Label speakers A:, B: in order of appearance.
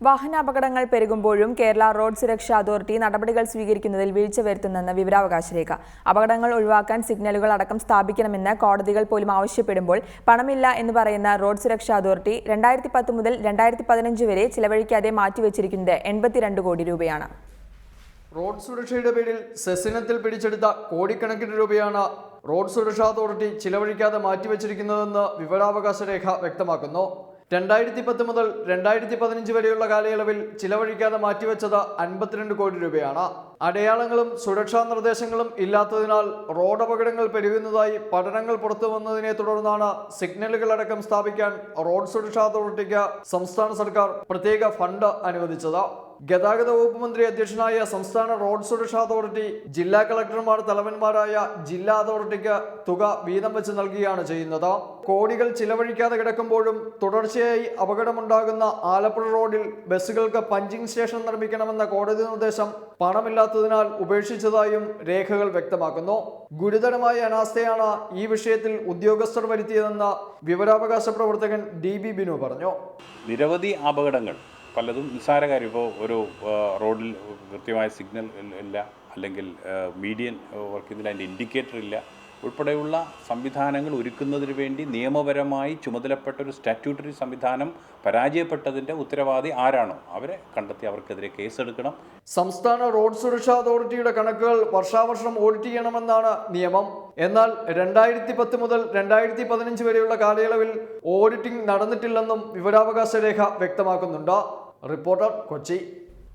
A: വാഹനാപകടങ്ങൾ പെരുകുമ്പോഴും കേരള റോഡ് സുരക്ഷാ അതോറിറ്റി നടപടികൾ സ്വീകരിക്കുന്നതിൽ വീഴ്ച വരുത്തുന്നെന്ന് വിവരാവകാശ രേഖ. അപകടങ്ങൾ ഒഴിവാക്കാൻ സിഗ്നലുകൾ അടക്കം സ്ഥാപിക്കണമെന്ന് കോടതികൾ പോലും ആവശ്യപ്പെടുമ്പോൾ പണമില്ല എന്ന് പറയുന്ന റോഡ് സുരക്ഷാ അതോറിറ്റി രണ്ടായിരത്തി പത്ത് മുതൽ രണ്ടായിരത്തി പതിനഞ്ച് വരെ ചിലവഴിക്കാതെ മാറ്റിവെച്ചിരിക്കുന്നത് എൺപത്തിരണ്ട് കോടി രൂപയാണ്.
B: റോഡ് സുരക്ഷയുടെ പേരിൽ സെസിനത്തിൽ പിടിച്ചെടുത്ത കോടിക്കണക്കിന് രൂപയാണ് റോഡ് സുരക്ഷാ അതോറിറ്റി ചിലവഴിക്കാതെ മാറ്റിവെച്ചിരിക്കുന്നതെന്ന് വിവരാവകാശ രേഖ വ്യക്തമാക്കുന്നു. രണ്ടായിരത്തി പത്ത് മുതൽ രണ്ടായിരത്തി പതിനഞ്ച് വരെയുള്ള കാലയളവിൽ ചിലവഴിക്കാതെ മാറ്റിവെച്ചത് അൻപത്തിരണ്ട് കോടി രൂപയാണ്. അടയാളങ്ങളും സുരക്ഷാ നിർദ്ദേശങ്ങളും ഇല്ലാത്തതിനാൽ റോഡ് അപകടങ്ങൾ പെരുകുന്നതായി പഠനങ്ങൾ പുറത്തു വന്നതിനെ തുടർന്നാണ് സിഗ്നലുകളടക്കം സ്ഥാപിക്കാൻ റോഡ് സുരക്ഷാ അതോറിറ്റിക്ക് സംസ്ഥാന സർക്കാർ പ്രത്യേക ഫണ്ട് അനുവദിച്ചത്. ഗതാഗത വകുപ്പ് മന്ത്രി അധ്യക്ഷനായ സംസ്ഥാന റോഡ് സുരക്ഷാ അതോറിറ്റി ജില്ലാ കളക്ടർമാർ തലവന്മാരായ ജില്ലാ അതോറിറ്റിക്ക് തുക വീതം വെച്ച് നൽകുകയാണ് ചെയ്യുന്നത്. കോടികൾ ചിലവഴിക്കാതെ കിടക്കുമ്പോഴും തുടർച്ചയായി അപകടമുണ്ടാകുന്ന ആലപ്പുഴ റോഡിൽ ബസ്സുകൾക്ക് പഞ്ചിങ് സ്റ്റേഷൻ നിർമ്മിക്കണമെന്ന കോടതി നിർദ്ദേശം പണമില്ലാത്തതിനാൽ ഉപേക്ഷിച്ചതായും രേഖകൾ വ്യക്തമാക്കുന്നു. ഗുരുതരമായ അനാസ്ഥയാണ് ഈ വിഷയത്തിൽ ഉദ്യോഗസ്ഥർ വരുത്തിയതെന്ന് വിവരാവകാശ പ്രവർത്തകൻ ഡി ബി ബിനു പറഞ്ഞു.
C: നിരവധി അപകടങ്ങൾ പലതും നിസ്സാര കാര്യം ഇപ്പോൾ ഒരു റോഡിൽ കൃത്യമായ സിഗ്നൽ ഇല്ല- അല്ലെങ്കിൽ മീഡിയൻ വർക്ക് ചെയ്യുന്നില്ല അതിന്റെ ഇൻഡിക്കേറ്റർ ഇല്ല. ഉൾപ്പെടെയുള്ള സംവിധാനങ്ങൾ ഒരുക്കുന്നതിന് വേണ്ടി നിയമപരമായി ചുമതലപ്പെട്ട ഒരു സ്റ്റാറ്റ്യൂട്ടറി സംവിധാനം പരാജയപ്പെട്ടതിന്റെ ഉത്തരവാദി ആരാണോ? അവരെ കണ്ടെത്തി അവർക്കെതിരെ കേസെടുക്കണം.
B: സംസ്ഥാന റോഡ് സുരക്ഷാ അതോറിറ്റിയുടെ കണക്കുകൾ വർഷാവർഷം ഓഡിറ്റ് ചെയ്യണമെന്നാണ് നിയമം. എന്നാൽ രണ്ടായിരത്തി പത്ത് മുതൽ രണ്ടായിരത്തി പതിനഞ്ച് വരെയുള്ള കാലയളവിൽ ഓഡിറ്റിംഗ് നടന്നിട്ടില്ലെന്നും വിവരാവകാശ രേഖ വ്യക്തമാക്കുന്നുണ്ട്. റിപ്പോർട്ടർ കൊച്ചി